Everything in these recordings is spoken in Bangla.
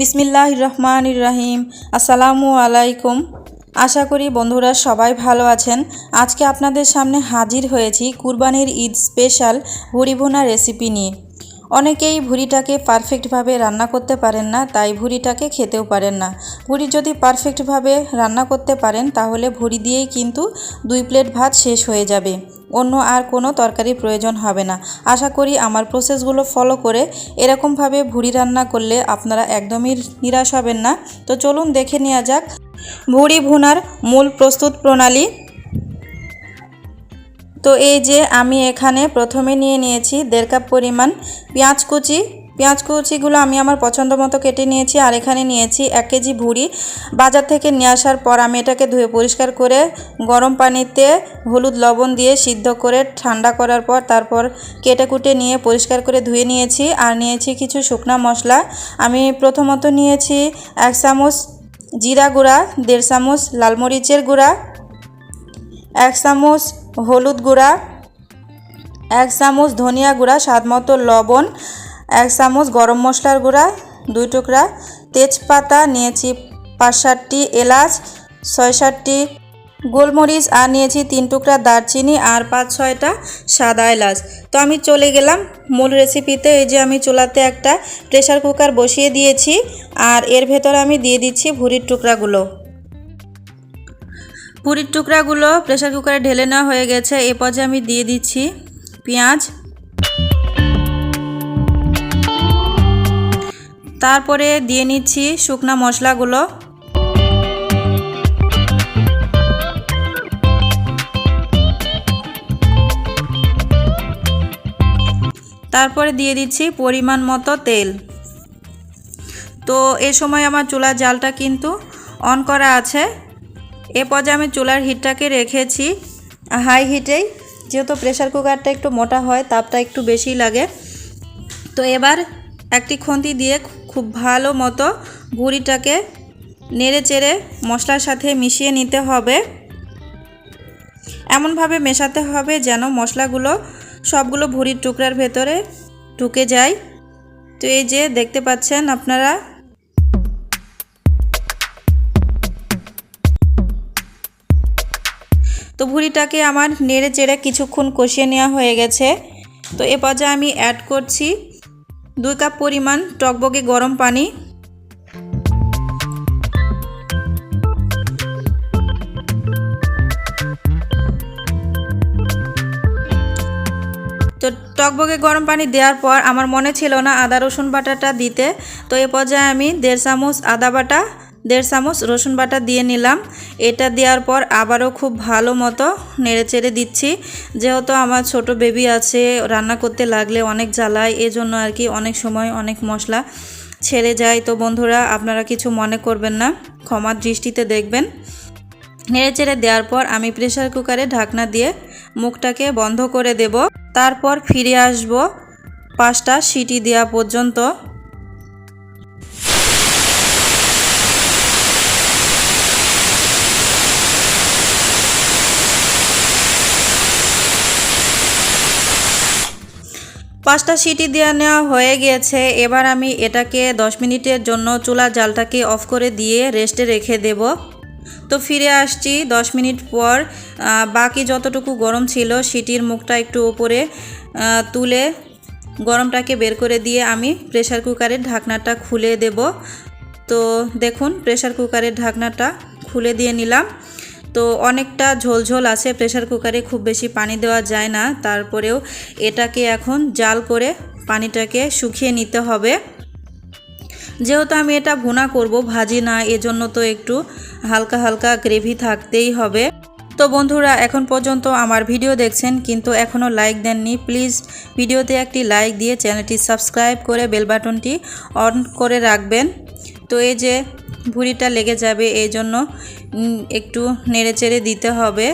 বিসমিল্লাহ রহমান রাহিম আসসালামু আলাইকুম। আশা করি বন্ধুরা সবাই ভালো আছেন। আজকে আপনাদের সামনে হাজির হয়েছি কুরবানির ঈদ স্পেশাল হরিভোনা রেসিপি নিয়ে। অনেকেই ভুড়িটাকে পারফেক্টভাবে রান্না করতে পারেন না, তাই ভুড়িটাকে খেতেও পারেন না। ভুড়ি যদি পারফেক্টভাবে রান্না করতে পারেন, তাহলে ভুড়ি দিয়েই কিন্তু দুই প্লেট ভাত শেষ হয়ে যাবে। অন্য আর কোনো তরকারির প্রয়োজন হবে না। আশা করি আমার প্রসেসগুলো ফলো করে এরকমভাবে ভুড়ি রান্না করলে আপনারা একদমই নিরাশ হবেন না। তো চলুন দেখে নেওয়া যাক। ভুড়ি ভুনার মূল প্রস্তুত প্রণালী তো এই যে আমি এখানে প্রথমে নিয়ে নিয়েছি দেড় কাপ পরিমাণ পেঁয়াজ কুচি। পেঁয়াজ কুচিগুলো আমি আমার পছন্দ মতো কেটে নিয়েছি আর এখানে নিয়েছি এক কেজি ভুড়ি। বাজার থেকে নিয়ে আসার পর আমি এটাকে ধুয়ে পরিষ্কার করে গরম পানিতে হলুদ লবণ দিয়ে সিদ্ধ করে ঠান্ডা করার পর তারপর কেটে কুটে নিয়ে পরিষ্কার করে ধুয়ে নিয়েছি আর নিয়েছি কিছু শুকনা মশলা। আমি প্রথমত নিয়েছি এক চামচ জিরা গুঁড়া, দেড় চামচ লাল মরিচের গুঁড়া, এক চামচ হলুদ গুঁড়া, এক চামচ ধনিয়া গুঁড়া, স্বাদ মতো লবণ, এক চামচ গরম মশলার গুঁড়া, দুই টুকরা তেজপাতা নিয়েছি, পাঁচ সাতটি এলাচ, ছয় সাতটি গোলমরিচ আর নিয়েছি তিন টুকরা দারচিনি আর পাঁচ ছয়টা সাদা এলাচ। তো আমি চলে গেলাম মূল রেসিপিতে, এই যে আমি চুলাতে একটা প্রেসার কুকার বসিয়ে দিয়েছি আর এর ভেতরে আমি দিয়ে দিচ্ছি ভুড়ির টুকরাগুলো। পুরির টুকরাগুলো প্রেসার কুকারে ঢেলে নেওয়া হয়ে গেছে। এ পর্যায়ে আমি দিয়ে দিচ্ছি পেঁয়াজ। তারপরে দিয়ে নিচ্ছি শুকনা মশলাগুলো। তারপরে দিয়ে দিচ্ছি পরিমাণ মতো তেল। তো এ সময় আমার চুলার জালটা কিন্তু অন করা আছে। এ পর্যায়ে আমি চুলার হিটটাকে রেখেছি। হাই হিটেই যেহেতু প্রেশার কুকারটা একটু মোটা হয়, তাপটা একটু বেশি লাগে। তো এবার একটি খুন্তি দিয়ে খুব ভালো মতো ভুড়িটাকে নেড়ে চেড়ে মশলার সাথে মিশিয়ে নিতে হবে। এমনভাবে মেশাতে হবে যেন মশলাগুলো সবগুলো ভুড়ির টুকরার ভেতরে ঢুকে যায়। তো এই যে দেখতে পাচ্ছেন আপনারা তো ভুড়িটাকে আমার নেড়ে চেড়ে কিছুক্ষণ কষিয়ে নেওয়া হয়ে গেছে। তো এ পর্যায়ে আমি অ্যাড করছি দুই কাপ পরিমাণ টকবগে গরম পানি। তো টকবগে গরম পানি দেওয়ার পর আমার মনে ছিল না আদা রসুন বাটাটা দিতে। তো এ পর্যায়ে আমি দেড় চামচ আদা বাটা দেড় চামচ রসুন বাটা দিয়ে নিলাম। এটা দেওয়ার পর আবারও খুব ভালো মতো নেড়ে চেড়ে দিচ্ছি। যেহেতু আমার ছোট বেবি আছে, রান্না করতে লাগলে অনেক জ্বালায়, এজন্য আর কি অনেক সময় অনেক মশলা ছেড়ে যায়। তো বন্ধুরা, আপনারা কিছু মনে করবেন না, ক্ষমার দৃষ্টিতে দেখবেন। নেড়ে চেড়ে দেওয়ার পর আমি প্রেসার কুকারে ঢাকনা দিয়ে মুখটাকে বন্ধ করে দেব। তারপর ফিরে আসব পাঁচটা সিটি দেওয়া পর্যন্ত। পাঁচটা সিটি দেওয়া নেওয়া হয়ে গিয়েছে এবার আমি এটাকে দশ মিনিটের জন্য চুলার জালটাকে অফ করে দিয়ে রেস্টে রেখে দেব। তো ফিরে আসছি দশ মিনিট পর। বাকি যতটুকু গরম ছিল সিটির মুখটা একটু উপরে তুলে গরমটাকে বের করে দিয়ে আমি প্রেসার কুকারের ঢাকনাটা খুলে দেব। তো দেখুন প্রেশার কুকারের ঢাকনাটা খুলে দিয়ে নিলাম। তো অনেকটা ঝোলঝোল আছে প্রেসার কুকারে খুব বেশি পানি দেওয়া যায় না। তারপরেও এটাকে এখন জাল করে পানিটাকে শুকিয়ে নিতে হবে। যেহেতু আমি এটা ভুনা করব, ভাজি না, এজন্য তো একটু হালকা হালকা গ্রেভি থাকতেই হবে। তো বন্ধুরা, এখন পর্যন্ত আমার ভিডিও দেখছেন, কিন্তু এখনও লাইক দেননি প্লিজ ভিডিওতে একটি লাইক দিয়ে চ্যানেলটি সাবস্ক্রাইব করে বেল বাটনটি অন করে রাখবেন। তো এই যে ভুড়িটা লেগে যাবে, এই জন্য একটু নেড়ে চেড়ে দিতে হবে।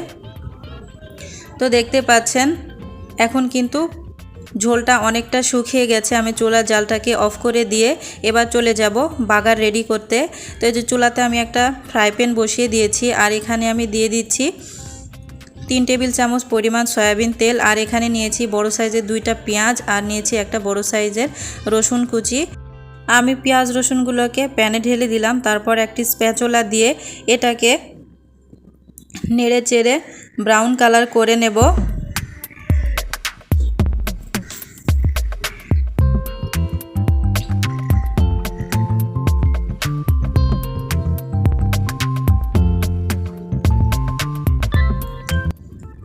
তো দেখতে পাচ্ছেন, এখন কিন্তু ঝোলটা অনেকটা শুকিয়ে গেছে। আমি চুলার জালটাকে অফ করে দিয়ে এবার চলে যাব বাগার রেডি করতে। তো এই যে চুলাতে আমি একটা ফ্রাই প্যান বসিয়ে দিয়েছি, আর এখানে আমি দিয়ে দিচ্ছি তিন টেবিল চামচ পরিমাণ সয়াবিন তেল, আর এখানে নিয়েছি বড় সাইজের দুইটা পেঁয়াজ, আর নিয়েছি একটা বড় সাইজের রসুন কুচি। আমি পেঁয়াজ রসুনগুলোকে প্যানে ঢেলে দিলাম, তারপর একটি স্প্যাচোলা দিয়ে এটাকে নেড়ে চেড়ে ব্রাউন কালার করে নেব।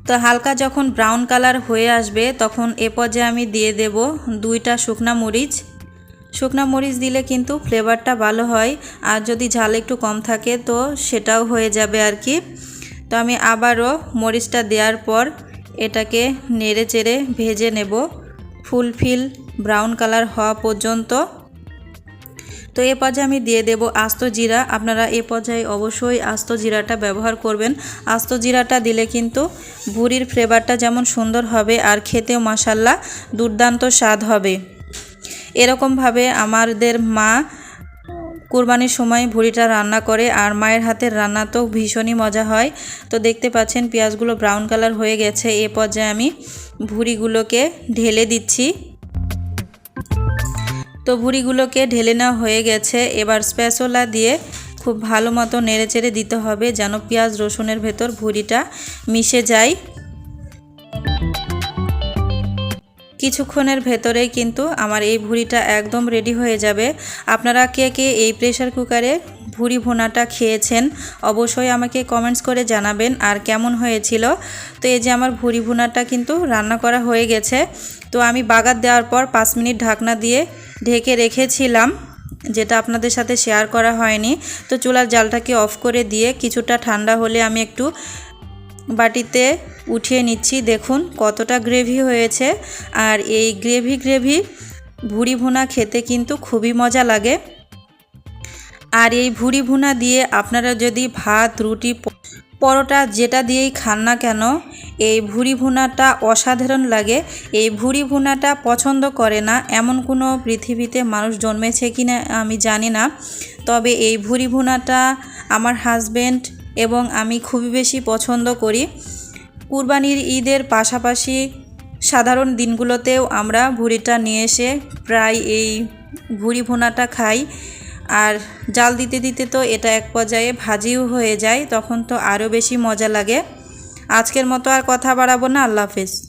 তো হালকা যখন ব্রাউন কালার হয়ে আসবে, তখন এ পর্যায়ে আমি দিয়ে দেব দুইটা শুকনা মরিচ। শুকনা মরিচ দিলে কিন্তু ফ্লেভারটা ভালো হয়। আর যদি ঝাল একটু কম থাকে তো সেটাও হয়ে যাবে আর কি। তো আমি আবারও মরিচটা দেওয়ার পর এটাকে নেড়ে চেড়ে ভেজে নেব। ফুলফিল ব্রাউন কালার হওয়া পর্যন্ত। তো এ পর্যায়ে আমি দিয়ে দেব আস্ত জিরা। আপনারা এ পর্যায়ে অবশ্যই আস্ত জিরাটা ব্যবহার করবেন। আস্ত জিরাটা দিলে কিন্তু ভুড়ির ফ্লেভারটা যেমন সুন্দর হবে আর খেতেও মাসাল্লা দুর্দান্ত স্বাদ হবে। এরকমভাবে আমাদের মা কুরবানির সময় ভুড়িটা রান্না করে আর মায়ের হাতের রান্না তো ভীষণই মজা হয়। তো দেখতে পাচ্ছেন পেঁয়াজগুলো ব্রাউন কালার হয়ে গেছে। এ পর্যায়ে আমি ভুড়িগুলোকে ঢেলে দিচ্ছি। তো ভুড়িগুলোকে ঢেলে নেওয়া হয়ে গেছে। এবার স্প্যাচোলা দিয়ে খুব ভালো মতো নেড়েচেড়ে দিতে হবে যেন পেঁয়াজ রসুনের ভেতর ভুড়িটা মিশে যায়। কিছুক্ষণের ভেতরেই কিন্তু আমার এই ভুড়িটা একদম রেডি হয়ে যাবে। আপনারা কে কে এই প্রেশার কুকারে ভুড়ি ভুনাটা খেয়েছেন অবশ্যই আমাকে কমেন্টস করে জানাবেন আর কেমন হয়েছিল। তো এই যে আমার ভুড়ি ভুনাটা কিন্তু রান্না করা হয়ে গেছে। তো আমি বাগার দেওয়ার পর পাঁচ মিনিট ঢাকনা দিয়ে ঢেকে রেখেছিলাম, যেটা আপনাদের সাথে শেয়ার করা হয়নি। তো চুলার জালটাকে অফ করে দিয়ে কিছুটা ঠান্ডা হলে আমি একটু বাটিতে উঠিয়ে নিচ্ছি। দেখুন কতটা গ্রেভি হয়েছে। আর এই গ্রেভি গ্রেভি ভুড়ি ভুনা খেতে কিন্তু খুবই মজা লাগে। আর এই ভুড়ি ভুনা দিয়ে আপনারা যদি ভাত, রুটি পরোটা যেটা দিয়েই খান না কেন, এই ভুড়ি ভুনাটা অসাধারণ লাগে। এই ভুড়ি ভুনাটা পছন্দ করে না এমন কোনো পৃথিবীতে মানুষ জন্মেছে কি না আমি জানি না। তবে এই ভুড়ি ভুনাটা আমার হাজব্যান্ড এবং আমি খুবই বেশি পছন্দ করি। কুরবানির ঈদের পাশাপাশি সাধারণ দিনগুলোতেও আমরা ভুড়িটা নিয়ে এসে প্রায় এই ভুড়ি ভুনাটা খাই। আর জাল দিতে দিতে তো এটা এক পর্যায়ে ভাজিও হয়ে যায়, তখন তো আরও বেশি মজা লাগে। আজকের মতো আর কথা বাড়াবো না, আল্লাহ হাফেজ।